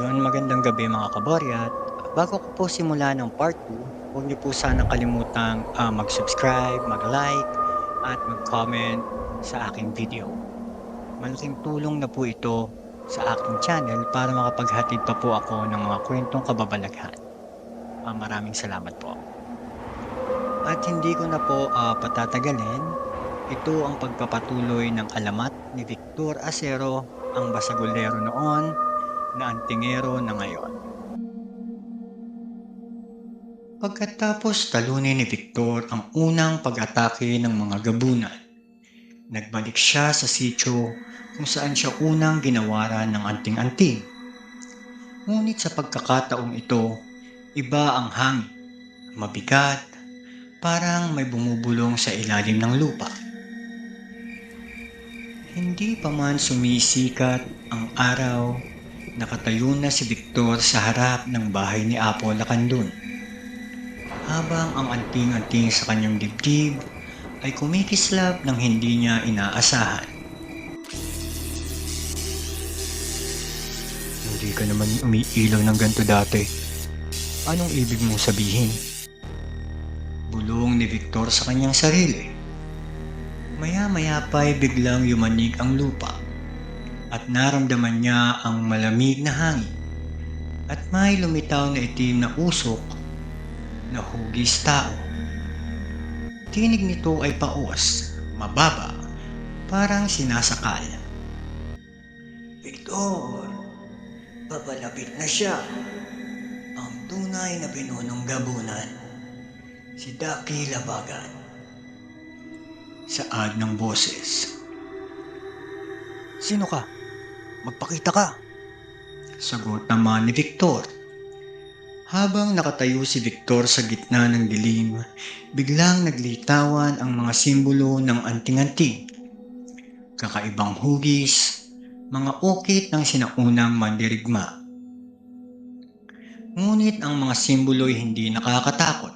Yun, magandang gabi mga kaboryat. Bago ko po simula ng part 2, huwag niyo po sanang kalimutang ah, mag-subscribe, mag-like, at mag-comment sa aking video. Malaking tulong na po ito sa aking channel para makapaghatid pa po ako ng mga kwentong kababalaghan. Ah, maraming salamat po. At hindi ko na po ah, patatagalin, ito ang pagpapatuloy ng alamat ni Victor Acero, ang basagulero noon na antingero na ngayon. Pagkatapos talunin ni Victor ang unang pag-atake ng mga gabunan, nagbalik siya sa sityo kung saan siya unang ginawaran ng anting-anting. Ngunit sa pagkakataong ito, iba ang hangin, mabigat, parang may bumubulong sa ilalim ng lupa. Hindi pa man sumisikat ang araw Nakatayo na si Victor sa harap ng bahay ni Apo Lakandun. Habang ang anting-anting sa kanyang dibdib ay kumikislap ng hindi niya inaasahan. Hindi ka naman umiilaw ng ganito dati. Anong ibig mong sabihin? Bulong ni Victor sa kanyang sarili. Maya-maya pa'y biglang yumanig ang lupa at naramdaman niya ang malamig na hangin at may lumitaw na itim na usok na hugis tao. Tinig nito ay paos, mababa, parang sinasakal. Victor, papalapit na siya. Ang tunay na pinunong gabunan, si Daki Labagan. Saad ng boses. Sino ka? Magpakita ka. Sagot naman ni Victor. Habang nakatayo si Victor sa gitna ng dilim, biglang naglitawan ang mga simbolo ng anting-anting. Kakaibang hugis, mga ukit ng sinaunang mandirigma. Ngunit ang mga simbolo ay hindi nakakatakot.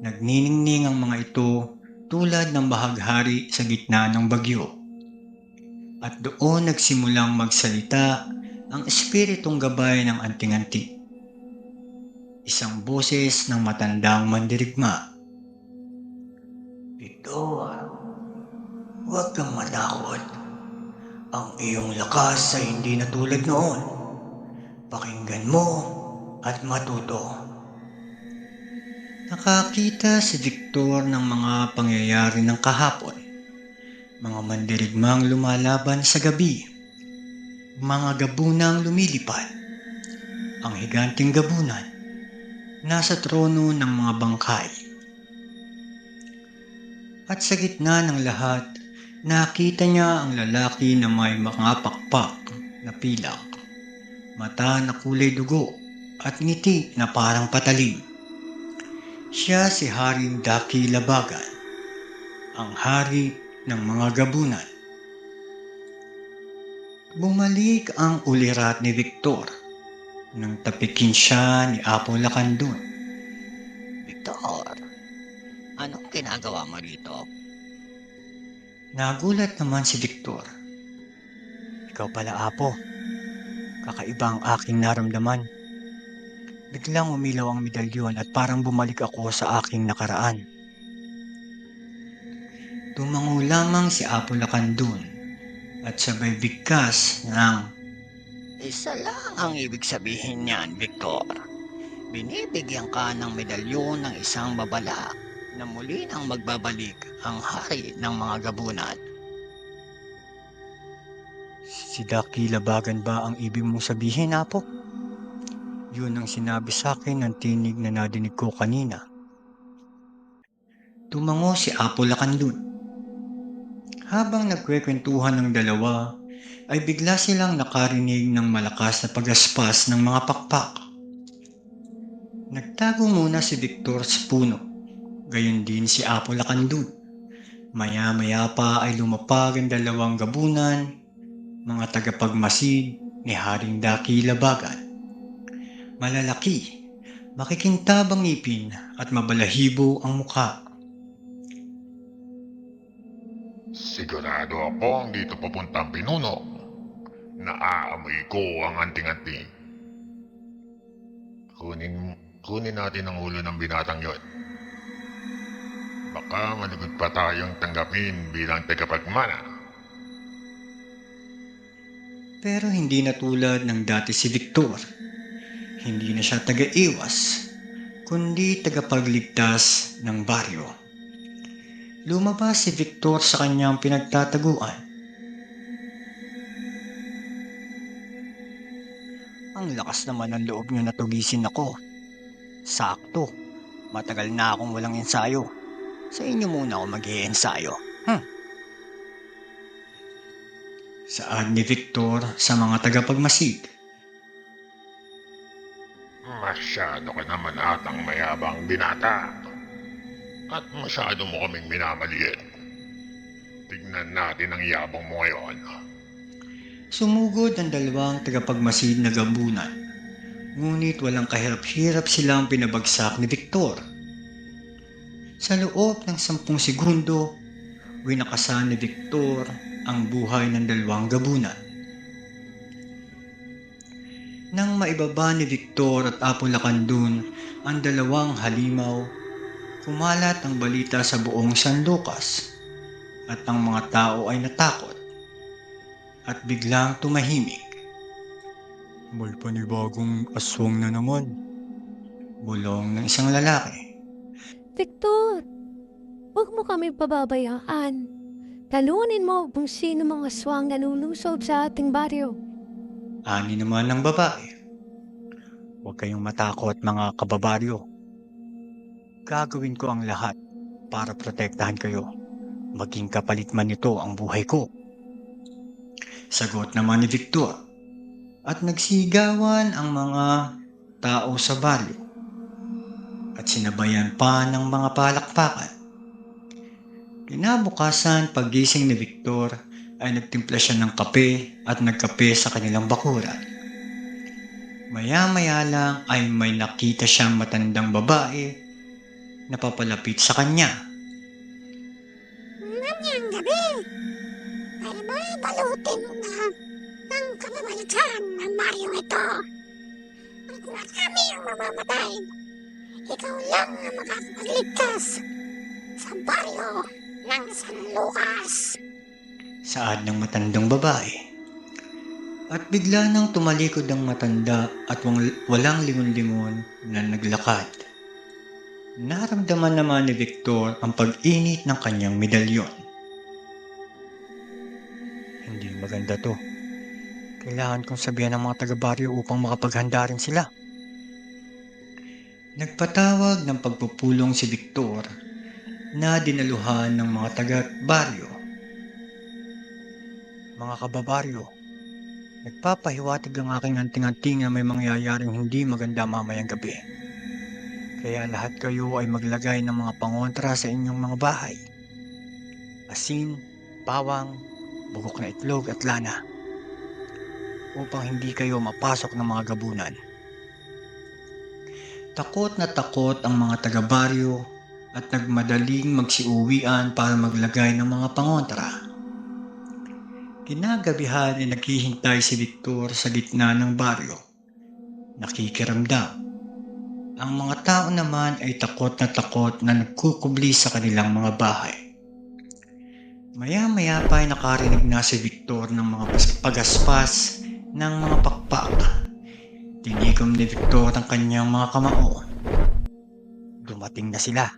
Nagniningning ang mga ito tulad ng bahaghari sa gitna ng bagyo. At doon nagsimulang magsalita ang espiritong gabay ng anting-anting. Isang boses ng matandang mandirigma. Victor, huwag kang matakot. Ang iyong lakas ay hindi na tulad noon. Pakinggan mo at matuto. Nakakita si Victor ng mga pangyayari ng kahapon mga mandirigmang lumalaban sa gabi, mga gabunang lumilipad, ang higanting gabunan, nasa trono ng mga bangkay. At sa gitna ng lahat, nakita niya ang lalaki na may mga pakpak na pilak, mata na kulay dugo at ngiti na parang patalim. Siya si Haring Daki Labagan, ang hari ng mga gabunan. Bumalik ang ulirat ni Victor nang tapikin siya ni Apo Lakandun. Victor, anong ginagawa mo rito? Nagulat naman si Victor. Ikaw pala, Apo. Kakaiba ang aking naramdaman. Biglang umilaw ang medalyon at parang bumalik ako sa aking nakaraan. Tumango lamang si Apo Lakandun at sabay bigkas ng Isa lang ang ibig sabihin niyan, Victor. Binibigyan ka ng medalyon ng isang babala na muli nang magbabalik ang hari ng mga gabunan. Si Daki Labagan ba ang ibig mong sabihin, Apo? Yun ang sinabi sa akin ng tinig na nadinig ko kanina. Tumango si Apo Lakandun. Habang nagkwekwentuhan ng dalawa, ay bigla silang nakarinig ng malakas na pagaspas ng mga pakpak. Nagtago muna si Victor sa puno, gayon din si Apo Lakandun. Maya-maya pa ay lumapag ang dalawang gabunan mga tagapagmasid ni Haring Daki Labagan. Malalaki, makikintabang ngipin at mabalahibo ang muka. Sigurado ako ang dito papuntang pinuno. Naaamoy ko ang anting-anting. Kunin, kunin natin ang ulo ng binatang yon. Baka malugod pa tayong tanggapin bilang tagapagmana. Pero hindi na tulad ng dati si Victor. Hindi na siya taga-iwas, kundi tagapagligtas ng baryo. Lumabas si Victor sa kanyang pinagtataguan. Ang lakas naman ng loob niyo na tugisin ako. Sakto. Matagal na akong walang ensayo. Sa inyo muna ako mag ensayo Hmm. Saan ni Victor sa mga tagapagmasid? Masyado ka naman atang mayabang binata. At masyado mo kaming minamaliit. Tignan natin ang yabang mo ngayon. Sumugod ang dalawang tagapagmasid na gambunan. Ngunit walang kahirap-hirap silang pinabagsak ni Victor. Sa loob ng sampung segundo, winakasan ni Victor ang buhay ng dalawang gabunan. Nang maibaba ni Victor at Apo Lacandun ang dalawang halimaw, kumalat ang balita sa buong San Lucas at ang mga tao ay natakot at biglang tumahimik. May panibagong aswang na naman. Bulong ng isang lalaki. Victor, huwag mo kami pababayaan. Talunin mo kung sino mga aswang nanulusob sa ating baryo. Ani naman ng babae. Huwag kayong matakot mga kababaryo. Gagawin ko ang lahat para protektahan kayo. Maging kapalit man nito ang buhay ko. Sagot naman ni Victor. At nagsigawan ang mga tao sa baryo. At sinabayan pa ng mga palakpakan. Kinabukasan paggising ni Victor ay nagtimpla siya ng kape at nagkape sa kanilang bakuran. Maya-maya lang ay may nakita siyang matandang babae na papalapit sa kanya. Ngayong gabi ay may balutin na ng kamamalitan ng Mario ito. At marami ang mamamatay. Ikaw lang ang makakapagligtas sa baryo ng San Lucas. Saad ng matandang babae. At bigla nang tumalikod ang matanda at walang lingon-lingon na naglakad. Naramdaman naman ni Victor ang pag-init ng kanyang medalyon. Hindi maganda to. Kailangan kong sabihan ng mga taga-baryo upang makapaghanda rin sila. Nagpatawag ng pagpupulong si Victor na dinaluhan ng mga taga-baryo. Mga kababaryo, nagpapahiwatig ang aking anting-anting na may mangyayaring hindi maganda mamayang gabi. Kaya lahat kayo ay maglagay ng mga pangontra sa inyong mga bahay. Asin, bawang, bugok na itlog at lana. Upang hindi kayo mapasok ng mga gabunan. Takot na takot ang mga taga-baryo at nagmadaling magsiuwian para maglagay ng mga pangontra. Kinagabihan ay naghihintay si Victor sa gitna ng baryo. Nakikiramdam. Ang mga tao naman ay takot na takot na nagkukubli sa kanilang mga bahay. Maya-maya pa ay nakarinig na si Victor ng mga pas- pagaspas ng mga pakpak. Tinigom ni Victor ang kanyang mga kamao. Dumating na sila.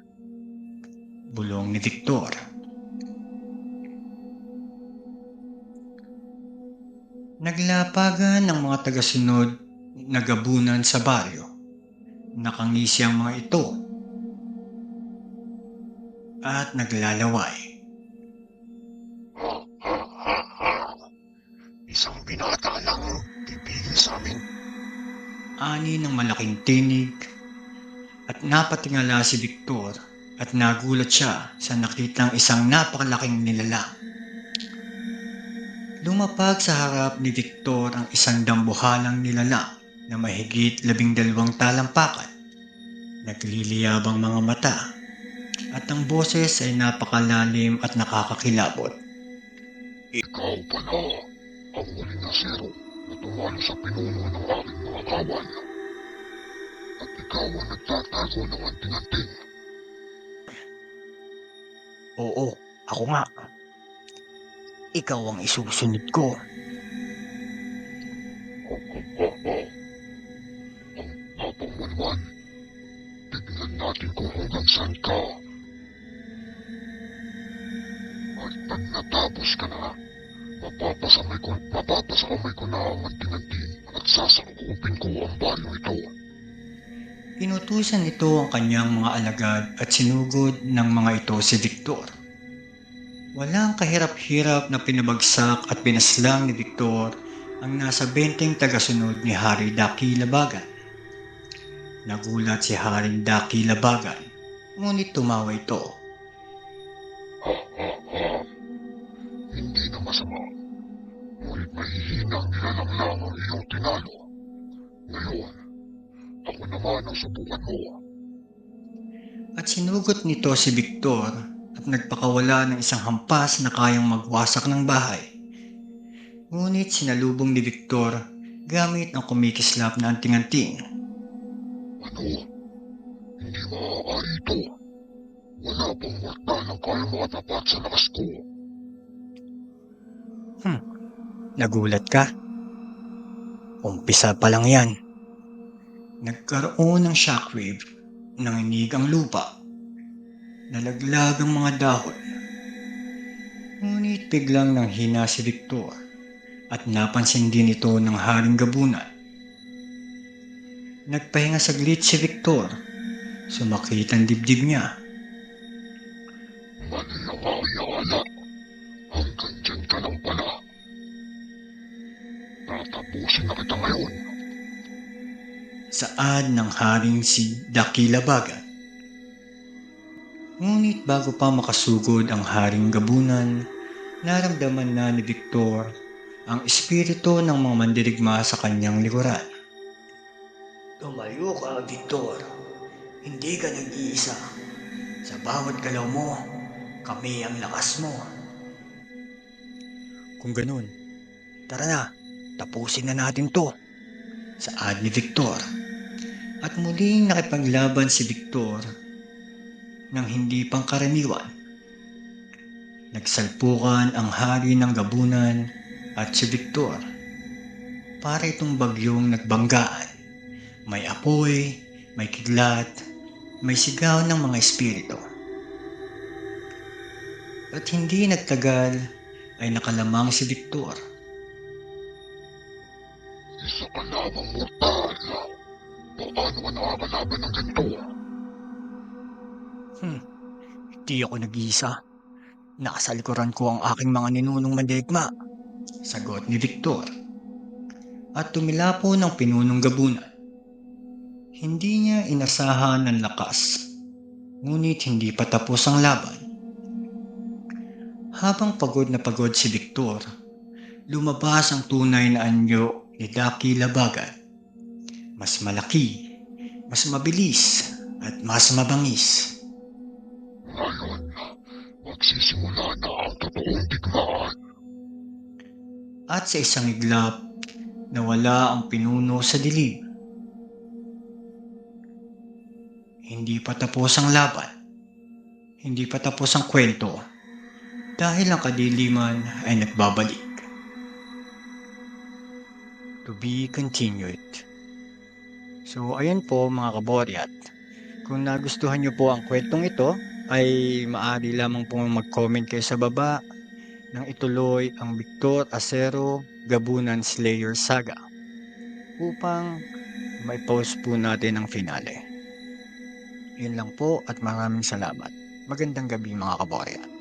Bulong ni Victor. Naglapagan ng mga tagasunod na gabunan sa baryo. Nakangisi ang mga ito. At naglalaway. Isang binata lang pipigil sa amin. Ani ng malaking tinig at napatingala si Victor at nagulat siya sa nakitang isang napakalaking nilalang. Lumapag sa harap ni Victor ang isang dambuhalang nilalang na mahigit labing dalawang talampakan. Nagliliyabang mga mata at ang boses ay napakalalim at nakakakilabot. Ikaw pala ang huling nasiro na tumalo sa pinuno ng aking mga kawan. At ikaw ang nagtatago ng anting-anting. Oo, ako nga. Ikaw ang isusunod ko. Ang Natin kung hanggang saan ka. At pag natapos ka na, mapapasamay ko, mapapasamay ko na ang anting-anting at sasakupin ko ang baryo ito. Inutusan nito ang kanyang mga alagad at sinugod ng mga ito si Victor. Walang kahirap-hirap na pinabagsak at binaslang ni Victor ang nasa benteng tagasunod ni Hari Daki Labagan. Nagulat si Haring Daki Labagan, ngunit tumawa ito. Hindi na masama. Ngunit mahihinang nilalang lang ang iyong tinalo. Ngayon, ako naman ang subukan mo. At sinugot nito si Victor at nagpakawala ng isang hampas na kayang magwasak ng bahay. Ngunit sinalubong ni Victor gamit ang kumikislap na anting-anting. Ano? Hindi maaari ito. Wala pang mortal ang kaya makatapat sa lakas ko. Nagulat ka? Umpisa pa lang yan. Nagkaroon ng shockwave, nanginig ang lupa. Nalaglag ang mga dahon. Ngunit biglang nanghina si Victor at napansin din ito ng haring gabunan. Nagpahinga saglit si Victor. Sumakit ang dibdib niya. Ang aking akala. Hanggang dyan ka lang pala. Tatapusin na kita ngayon. saad ng haring si Dakilabagan. Ngunit bago pa makasugod ang haring gabunan, naramdaman na ni Victor ang espiritu ng mga mandirigma sa kanyang likuran. Tumayo ka, Victor. Hindi ka nag-iisa. Sa bawat galaw mo, kami ang lakas mo. Kung ganun, tara na, tapusin na natin to. Saad ni Victor. At muling nakipaglaban si Victor ng hindi pangkaraniwan. Nagsalpukan ang hari ng gabunan at si Victor. Para itong bagyong nagbanggaan. May apoy, may kidlat, may sigaw ng mga espiritu. At hindi nagtagal ay nakalamang si Victor. Isa ka lamang mortal. Paano ka nakakalaban ng ganito? Hmm, di ako nag-iisa. Nasa likuran ko ang aking mga ninunong mandirigma. Sagot ni Victor. At tumilapo ng pinunong gabunan. Hindi niya inasahan ng lakas. Ngunit hindi pa tapos ang laban. Habang pagod na pagod si Victor, lumabas ang tunay na anyo ni Daki Labagan. Mas malaki, mas mabilis, at mas mabangis. Ngayon, magsisimula na ang totoong digmaan. at sa isang iglap nawala ang pinuno sa dilim. Hindi pa tapos ang laban. Hindi pa tapos ang kwento dahil ang kadiliman ay nagbabalik. To be continued. So ayan po mga kaboryat. Kung nagustuhan nyo po ang kwentong ito ay maaari lamang po mag-comment kayo sa baba nang ituloy ang Victor Acero Gabunan Slayer Saga upang may post po natin ang finale. Yun lang po at maraming salamat. Magandang gabi mga kaborya.